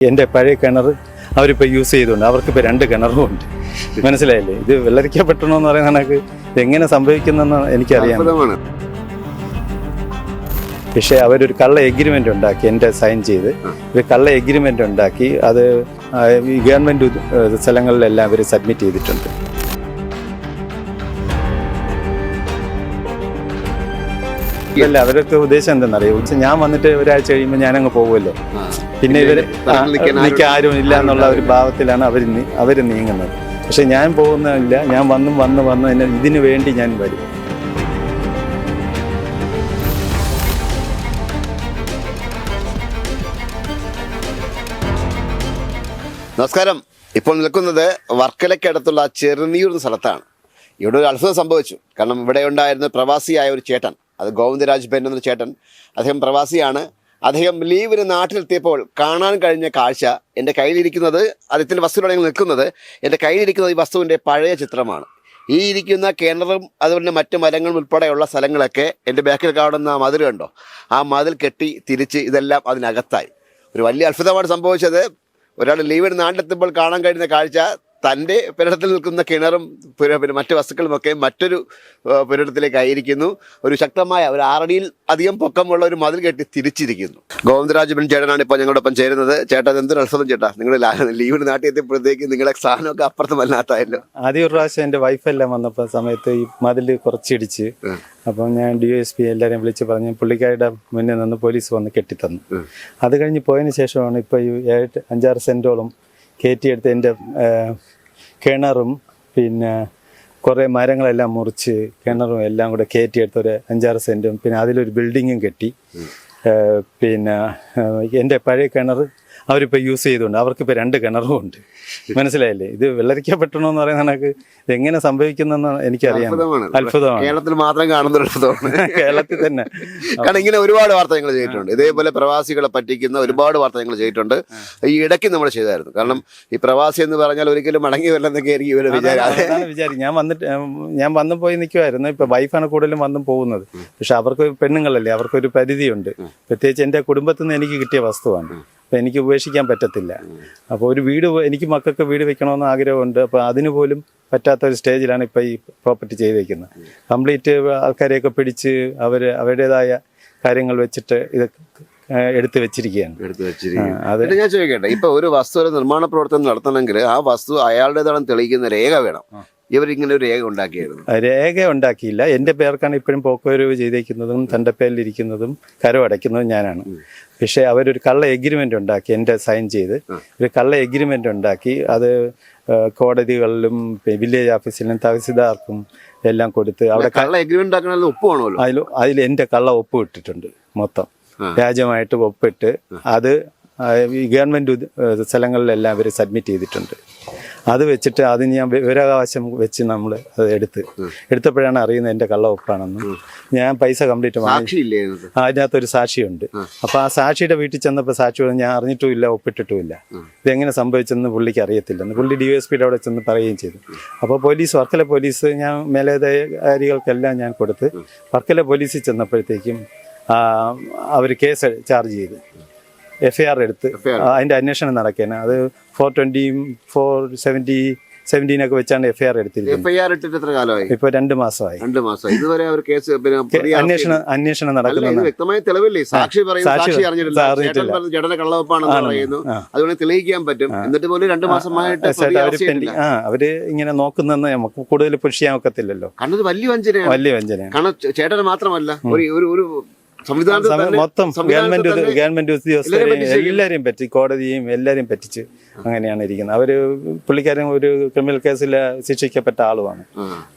എന്റെ പഴയ കിണർ അവരിപ്പോൾ യൂസ് ചെയ്തുകൊണ്ട് അവർക്കിപ്പോൾ രണ്ട് കിണറും ഉണ്ട്. മനസ്സിലായില്ലേ? ഇത് വെള്ളരിക്കപ്പെട്ടണമെന്ന് പറയുന്ന കണക്ക് ഇതെങ്ങനെ സംഭവിക്കുന്നെന്ന് എനിക്കറിയാം പക്ഷേ അവരൊരു കള്ള എഗ്രിമെന്റ് ഉണ്ടാക്കി എന്റെ സൈൻ ചെയ്ത് ഒരു കള്ള എഗ്രിമെന്റ് ഉണ്ടാക്കി അത് ഗവൺമെന്റ് സ്ഥലങ്ങളിലെല്ലാം അവർ സബ്മിറ്റ് ചെയ്തിട്ടുണ്ട്. അല്ല അവരൊക്കെ ഉദ്ദേശം എന്തെന്നറിയോ? ഉച്ച ഞാൻ വന്നിട്ട് ഒരാഴ്ച കഴിയുമ്പോൾ ഞാനങ്ങ് പോകുമല്ലോ. പിന്നെ ഇവർ എനിക്ക് ആരും- ഇല്ല എന്നുള്ള ഒരു ഭാവത്തിലാണ് അവർ അവർ നീങ്ങുന്നത്. പക്ഷെ ഞാൻ പോകുന്നില്ല ഞാൻ വന്നും വന്ന് വന്ന് എന്നെ ഇതിനു വേണ്ടി ഞാൻ വരും. നമസ്കാരം. ഇപ്പോൾ നിൽക്കുന്നത് വർക്കലയ്ക്കടുത്തുള്ള ചെറുനീർ എന്ന സ്ഥലത്താണ്. ഇവിടെ ഒരു അത്ഭുതം സംഭവിച്ചു. കാരണം ഇവിടെ ഉണ്ടായിരുന്ന പ്രവാസിയായ ഒരു ചേട്ടൻ. അത് ഗോവിന്ദരാജ് ബെൻ എന്നൊരു ചേട്ടൻ അദ്ദേഹം പ്രവാസിയാണ്. അദ്ദേഹം ലീവിന് നാട്ടിലെത്തിയപ്പോൾ കാണാൻ കഴിഞ്ഞ കാഴ്ച എന്റെ കയ്യിലിരിക്കുന്നത് അദ്ദേഹത്തിന്റെ വസ്തുവിലാണ് നിൽക്കുന്നത് എന്റെ കയ്യിലിരിക്കുന്നത് ഈ വസ്തുവിന്റെ പഴയ ചിത്രമാണ്. ഈ ഇരിക്കുന്ന കിണറും അതുപോലെ മറ്റ് മരങ്ങളും ഉൾപ്പെടെയുള്ള സ്ഥലങ്ങളൊക്കെ എന്റെ ബാക്കിൽ കാണുന്ന ആ മതിൽ കണ്ടോ? ആ മതിൽ കെട്ടി തിരിച്ച് ഇതെല്ലാം അതിനകത്തായി. ഒരു വലിയ അത്ഭുതമാണ് സംഭവിച്ചത്. ഒരാൾ ലീവിന് നാട്ടിലെത്തുമ്പോൾ കാണാൻ കഴിയുന്ന കാഴ്ച തന്റെ പുരടത്തിൽ നിൽക്കുന്ന കിണറും പിന്നെ മറ്റ് വസ്തുക്കളുമൊക്കെ മറ്റൊരു പുരടത്തിലേക്കായിരിക്കുന്നു ഒരു ശക്തമായ ഒരു ആറടിയിൽ അധികം പൊക്കമുള്ള ഒരു മതിൽ കെട്ടി തിരിച്ചിരിക്കുന്നു. ഗോവിന്ദരാജ് ചേട്ടനാണ് ഇപ്പോൾ ഞങ്ങളോടൊപ്പം ചേരുന്നത്. ചേട്ടൻ എന്തൊരു അത്ഭുതം ചേട്ടാ. നിങ്ങൾ ലീവിന് നാട്ടിൽ എത്തിയപ്പോഴത്തേക്ക് നിങ്ങളെ സ്ഥാനമൊക്കെ അപ്പുറത്ത് വല്ലാത്തായല്ലോ ആദ്യ ഒരു പ്രാവശ്യം എന്റെ വൈഫെല്ലാം വന്നപ്പോൾ സമയത്ത് ഈ മതിൽ കുറച്ചിടിച്ച്. അപ്പം ഞാൻ ഡി എസ് പി എല്ലാവരെയും വിളിച്ച് പറഞ്ഞ് പുള്ളിക്കാരുടെ മുന്നിൽ നിന്ന് പോലീസ് വന്ന് കെട്ടിത്തന്നു. അത് കഴിഞ്ഞ് പോയതിന് ശേഷമാണ് ഇപ്പോൾ ഈ ഏഴ് അഞ്ചാറ് സെന്റോളം കയറ്റിയെടുത്ത് എന്റെ കിണറും പിന്നെ കുറേ മരങ്ങളെല്ലാം മുറിച്ച് കിണറും എല്ലാം കൂടെ കയറ്റിയെടുത്ത് ഒരു അഞ്ചാറ് സെന്റും പിന്നെ അതിലൊരു ബിൽഡിങ്ങും കെട്ടി. പിന്നെ എന്റെ പഴയ കിണർ അവരിപ്പോൾ യൂസ് ചെയ്തുകൊണ്ട് അവർക്കിപ്പോൾ രണ്ട് കിണറും ഉണ്ട്. മനസ്സിലായില്ലേ? ഇത് വെള്ളരിക്കപ്പെട്ടണമെന്ന് പറയുന്ന കണക്ക് ഇതെങ്ങനെ സംഭവിക്കുന്നെന്ന് എനിക്കറിയാം അത്ഭുതമാണ്. കേരളത്തിൽ മാത്രം കാണുന്ന കേരളത്തിൽ തന്നെ. കാരണം ഇങ്ങനെ ഒരുപാട് വാർത്ത ഞങ്ങൾ ചെയ്തിട്ടുണ്ട്. ഇതേപോലെ പ്രവാസികളെ പറ്റിക്കുന്ന ഒരുപാട് വാർത്ത ഞങ്ങൾ ചെയ്തിട്ടുണ്ട് ഈ ഇടയ്ക്ക് നമ്മൾ ചെയ്തായിരുന്നു. കാരണം ഈ പ്രവാസി എന്ന് പറഞ്ഞാൽ ഒരിക്കലും മടങ്ങി വരില്ലെന്നൊക്കെ ആയിരിക്കും ഇവരെ വിചാരിക്കും ഞാൻ വന്നിട്ട് ഞാൻ വന്നു പോയി നിൽക്കുമായിരുന്നു ഇപ്പൊ വൈഫാണ് കൂടുതലും വന്നും പോകുന്നത്. പക്ഷെ അവർക്ക് പെണ്ണുങ്ങളല്ലേ? അവർക്കൊരു പരിധിയുണ്ട്. പ്രത്യേകിച്ച് എന്റെ കുടുംബത്തിൽ നിന്ന് എനിക്ക് കിട്ടിയ വസ്തുവാണ്. അപ്പൊ എനിക്ക് ഉപേക്ഷിക്കാൻ പറ്റത്തില്ല. അപ്പോൾ ഒരു വീട് എനിക്ക് മക്കൾക്ക് വീട് വെക്കണമെന്ന് ആഗ്രഹമുണ്ട്. അപ്പോൾ അതിന് പോലും പറ്റാത്ത ഒരു സ്റ്റേജിലാണ് ഇപ്പോൾ ഈ പ്രോപ്പർട്ടി ചെയ്തേക്കുന്നത് കംപ്ലീറ്റ് ആൾക്കാരെയൊക്കെ പിടിച്ച് അവർ അവരുടേതായ കാര്യങ്ങൾ വെച്ചിട്ട് ഇത് എടുത്തു വെച്ചിരിക്കുകയാണ്. എടുത്തു വെച്ചിരിക്കുകയാണ്. ഞാൻ ചോദിക്കട്ടെ ഇപ്പൊ ഒരു വസ്തു ഒരു നിർമ്മാണ പ്രവർത്തനം നടത്തണമെങ്കിൽ ആ വസ്തു അയാളുടേതാണെന്ന് തെളിയിക്കുന്ന രേഖ വേണം. ഇവരിങ്ങനെ ഒരു രേഖ ഉണ്ടാക്കിയായിരുന്നു. രേഖ ഉണ്ടാക്കിയില്ല. എന്റെ പേർക്കാണ് ഇപ്പോഴും പോക്കുവരവ് ചെയ്തേക്കുന്നതും തന്റെ പേരിലിരിക്കുന്നതും കരമടയ്ക്കുന്നതും ഞാനാണ്. പക്ഷേ അവരൊരു കള്ള എഗ്രിമെന്റ് ഉണ്ടാക്കി എന്റെ സൈൻ ചെയ്ത് ഒരു കള്ള എഗ്രിമെന്റ് ഉണ്ടാക്കി അത് കോടതികളിലും വില്ലേജ് ഓഫീസിലും തഹസിൽദാർക്കും എല്ലാം കൊടുത്ത് അവിടെ കള്ള എഗ്രിമെന്റ് ഉണ്ടാക്കണമെങ്കിൽ ഒപ്പ് വേണമല്ലോ? അതിൽ അതിൽ എന്റെ കള്ള ഒപ്പ് ഇട്ടിട്ടുണ്ട് മൊത്തം. രാജ്യമായിട്ട് വ്യാജമായിട്ട് ഒപ്പിട്ട് അത് ഗവൺമെന്റ് ഗവൺമെന്റ് സ്ഥലങ്ങളിലെല്ലാം അവർ സബ്മിറ്റ് ചെയ്തിട്ടുണ്ട്. അത് വെച്ചിട്ട് അതിന് ഞാൻ വിവരാവകാശം വെച്ച് നമ്മൾ അത് എടുത്ത്. എടുത്തപ്പോഴാണ് അറിയുന്നത് എന്റെ കള്ള ഒപ്പാണെന്ന്. ഞാൻ പൈസ കംപ്ലീറ്റ് വാങ്ങി? അതിനകത്തൊരു സാക്ഷിയുണ്ട്. അപ്പോൾ ആ സാക്ഷിയുടെ വീട്ടിൽ ചെന്നപ്പോൾ സാക്ഷി പറഞ്ഞു ഞാൻ അറിഞ്ഞിട്ടുമില്ല ഒപ്പിട്ടിട്ടുമില്ല. ഇതെങ്ങനെ സംഭവിച്ചെന്ന് പുള്ളിക്ക് അറിയത്തില്ലെന്ന്. പുള്ളി ഡി എസ് പിയുടെ അവിടെ ചെന്ന് പറയുകയും ചെയ്തു. അപ്പോൾ പോലീസ് വർക്കല പോലീസ് ഞാൻ മേലധികാരികൾക്കെല്ലാം ഞാൻ കൊടുത്ത് വർക്കല പോലീസിൽ ചെന്നപ്പോഴത്തേക്കും അവർ കേസ് ചാർജ് ചെയ്ത്. എഫ് ഐ ആർ എടുത്ത് അതിന്റെ അന്വേഷണം നടക്കാൻ അത് ഫോർ ട്വന്റി ഫോർ സെവന്റി സെവന്റീനൊക്കെ വെച്ചാണ് എഫ് ഐ ആർ എടുത്തിരിക്കുന്നത്. ഇപ്പോൾ രണ്ട് മാസമായി. രണ്ട് മാസം ഇതുവരെ അവർ കേസ് അന്വേഷണം അന്വേഷണം നടക്കുന്നത് വ്യക്തമായ തെളിവില്ലേ? സാക്ഷി സാക്ഷി അറിഞ്ഞിട്ടില്ല. കള്ളവപ്പാണെന്ന് പറയുന്നു. അതുകൊണ്ട് തെളിയിക്കാൻ പറ്റും. എന്നിട്ട് പോലും രണ്ട് മാസമായിട്ട് അവർ ഇങ്ങനെ നോക്കുന്നെന്ന് നമുക്ക് കൂടുതൽ പുഷ് ചെയ്യാൻ ഒക്കത്തില്ലല്ലോ. കാരണം വലിയ വഞ്ചന വലിയ വഞ്ചന കാരണം ചേട്ടന് മാത്രമല്ല ഒരു ഒരു മൊത്തം ഗവൺമെന്റ് എല്ലാവരെയും ഉദ്യോഗസ്ഥരെയും. എല്ലാരെയും പറ്റി കോടതിയും എല്ലാരെയും പറ്റിച്ച് അങ്ങനെയാണ് ഇരിക്കുന്നത്. അവർ പുള്ളിക്കാരൻ ഒരു ക്രിമിനൽ കേസിൽ ശിക്ഷിക്കപ്പെട്ട ആളുമാണ്.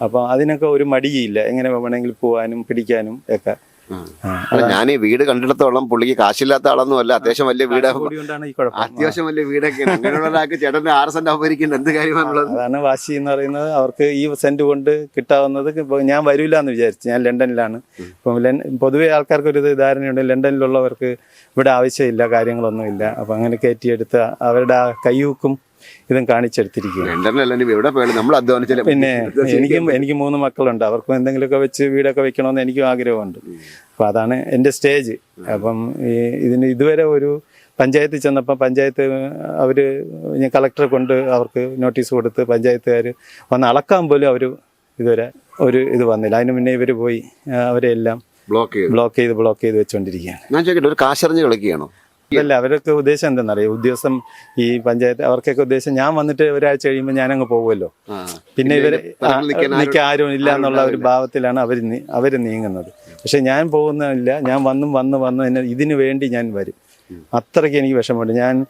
അപ്പൊ അതിനൊക്കെ ഒരു മടിയില്ല. എങ്ങനെ വേണമെങ്കിൽ പോവാനും പിടിക്കാനും ഒക്കെ. ഞാൻ ഈ വീട് കണ്ടിടത്തോളം പുള്ളിക്ക് കാശില്ലാത്ത ആളൊന്നും അല്ല. അത്യാവശ്യം വലിയ വീട് അത്യാവശ്യം വലിയ വീടൊക്കെ അങ്ങനെയുള്ള ഒരാൾക്ക് ചേട്ടന്റെ ആറ് സെന്റ് അപഹരിക്കേണ്ട എന്ത് കാര്യമാണുള്ളത് അതാണ് വാശി എന്ന് പറയുന്നത്. അവർക്ക് ഈ സെന്റ് കൊണ്ട് കിട്ടാവുന്നത് ഇപ്പൊ ഞാൻ വരില്ല എന്ന് വിചാരിച്ചു. ഞാൻ ലണ്ടനിലാണ്. ഇപ്പം പൊതുവെ ആൾക്കാർക്ക് ഒരു ധാരണയുണ്ട്. ലണ്ടനിലുള്ളവർക്ക് ഇവിടെ ആവശ്യമില്ല കാര്യങ്ങളൊന്നുമില്ല. അപ്പം അങ്ങനെ കയറ്റിയെടുത്ത് അവരുടെ ആ കയ്യൂക്കും ഇതും കാണിച്ചെടുത്തിരിക്കുകയാണ്. പിന്നെ എനിക്കും എനിക്ക് മൂന്ന് മക്കളുണ്ട്. അവർക്കും എന്തെങ്കിലുമൊക്കെ വെച്ച് വീടൊക്കെ വെക്കണമെന്ന് എനിക്കും ആഗ്രഹമുണ്ട്. അപ്പം അതാണ് എന്റെ സ്റ്റേജ് അപ്പം ഈ ഇതിന് ഇതുവരെ ഒരു പഞ്ചായത്തിൽ ചെന്നപ്പോൾ പഞ്ചായത്ത് അവർ കളക്ടറെ കൊണ്ട് അവർക്ക് നോട്ടീസ് കൊടുത്ത് പഞ്ചായത്തുകാർ വന്ന് അളക്കാൻ പോലും അവർ ഇതുവരെ ഒരു ഇത് വന്നില്ല. അതിന് മുന്നേ ഇവർ പോയി അവരെല്ലാം ബ്ലോക്ക് ചെയ്തു. ബ്ലോക്ക് ചെയ്ത് ബ്ലോക്ക് ചെയ്ത് വെച്ചുകൊണ്ടിരിക്കുകയാണ് ഞാൻ ചോദിക്കട്ടെ ഒരു കാശറിഞ്ഞ് കളിക്കുകയാണോ? അല്ല അവരൊക്കെ ഉദ്ദേശം എന്തെന്നറിയോ? ഉദ്യോഗസ്ഥം ഈ പഞ്ചായത്ത് അവർക്കൊക്കെ ഉദ്ദേശം ഞാൻ വന്നിട്ട് ഒരാഴ്ച കഴിയുമ്പോൾ ഞാനങ്ങ് പോകുമല്ലോ. പിന്നെ ഇവർ എനിക്ക് ആരും- ഇല്ല എന്നുള്ള ഒരു ഭാവത്തിലാണ് അവർ അവർ നീങ്ങുന്നത്. പക്ഷെ ഞാൻ പോകുന്നില്ല ഞാൻ വന്നും വന്ന് വന്ന് എന്നെ ഇതിനു വേണ്ടി ഞാൻ വരും. അത്രയ്ക്ക് എനിക്ക് വിഷമമുണ്ട്. ഞാൻ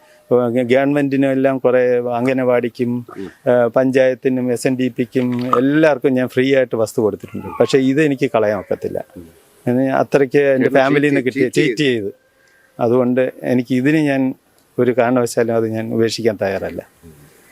ഗവൺമെന്റിനും എല്ലാം കുറെ അംഗനവാടിക്കും പഞ്ചായത്തിനും എസ് എൻ ഡി പിക്കും എല്ലാവർക്കും ഞാൻ ഫ്രീ ആയിട്ട് വസ്തു കൊടുത്തിട്ടുണ്ട്. പക്ഷെ ഇത് എനിക്ക് കളയാൻ ഒക്കത്തില്ല. അത്രയ്ക്ക് എന്റെ ഫാമിലിയിൽ നിന്ന് കിട്ടിയ ചീറ്റ് ചെയ്ത്. അതുകൊണ്ട് എനിക്ക് ഇതിന് ഞാൻ ഒരു കാരണവശാലും അത് ഞാൻ ഉപേക്ഷിക്കാൻ തയ്യാറല്ല.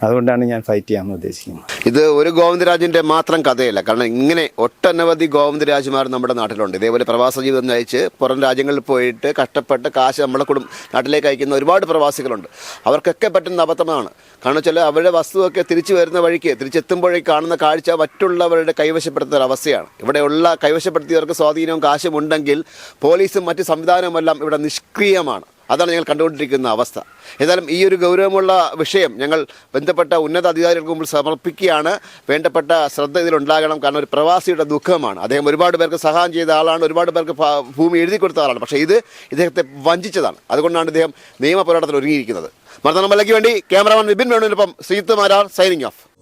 അതുകൊണ്ടാണ് ഞാൻ ഫൈറ്റ് ചെയ്യാമെന്ന് ഉദ്ദേശിക്കുന്നത്. ഇത് ഒരു ഗോവിന്ദരാജിന്റെ മാത്രം കഥയല്ല. കാരണം ഇങ്ങനെ ഒട്ടനവധി ഗോവിന്ദരാജുമാർ നമ്മുടെ നാട്ടിലുണ്ട്. ഇതേപോലെ പ്രവാസ ജീവിതം നയിച്ച് പുറം രാജ്യങ്ങളിൽ പോയിട്ട് കഷ്ടപ്പെട്ട് കാശ് നമ്മുടെ കുടും നാട്ടിലേക്ക് അയക്കുന്ന ഒരുപാട് പ്രവാസികളുണ്ട്. അവർക്കൊക്കെ പറ്റുന്ന അബദ്ധമാണ്. കാരണം വെച്ചാൽ അവരുടെ വസ്തുവൊക്കെ തിരിച്ചു വരുന്ന വഴിക്ക് തിരിച്ചെത്തുമ്പോഴേ കാണുന്ന കാഴ്ച മറ്റുള്ളവരുടെ കൈവശപ്പെടുത്തുന്ന ഒരു അവസ്ഥയാണ്. ഇവിടെയുള്ള കൈവശപ്പെടുത്തിയവർക്ക് സ്വാധീനവും കാശും ഉണ്ടെങ്കിൽ പോലീസും മറ്റ് സംവിധാനവുമെല്ലാം ഇവിടെ നിഷ്ക്രിയമാണ്. അതാണ് ഞങ്ങൾ കണ്ടുകൊണ്ടിരിക്കുന്ന അവസ്ഥ. ഏതായാലും ഈ ഒരു ഗൗരവമുള്ള വിഷയം ഞങ്ങൾ ബന്ധപ്പെട്ട ഉന്നത അധികാരികൾക്ക് മുമ്പിൽ സമർപ്പിക്കുകയാണ്. വേണ്ടപ്പെട്ട ശ്രദ്ധ ഇതിലുണ്ടാകണം കാരണം ഒരു പ്രവാസിയുടെ ദുഃഖമാണ്. അദ്ദേഹം ഒരുപാട് പേർക്ക് സഹായം ചെയ്ത ആളാണ്. ഒരുപാട് പേർക്ക് ഭൂമി എഴുതി കൊടുത്ത ആളാണ്. പക്ഷേ ഇത് ഇദ്ദേഹത്തെ വഞ്ചിച്ചതാണ്. അതുകൊണ്ടാണ് ഇദ്ദേഹം നിയമ പോരാട്ടത്തിൽ ഒരുങ്ങിയിരിക്കുന്നത്. മർദ്ദനം വേണ്ടി ക്യാമറമാൻ വിപിൻ വേണുവിനൊപ്പം ശ്രീത്ത് മാരാർ സൈനിങ് ഓഫ്.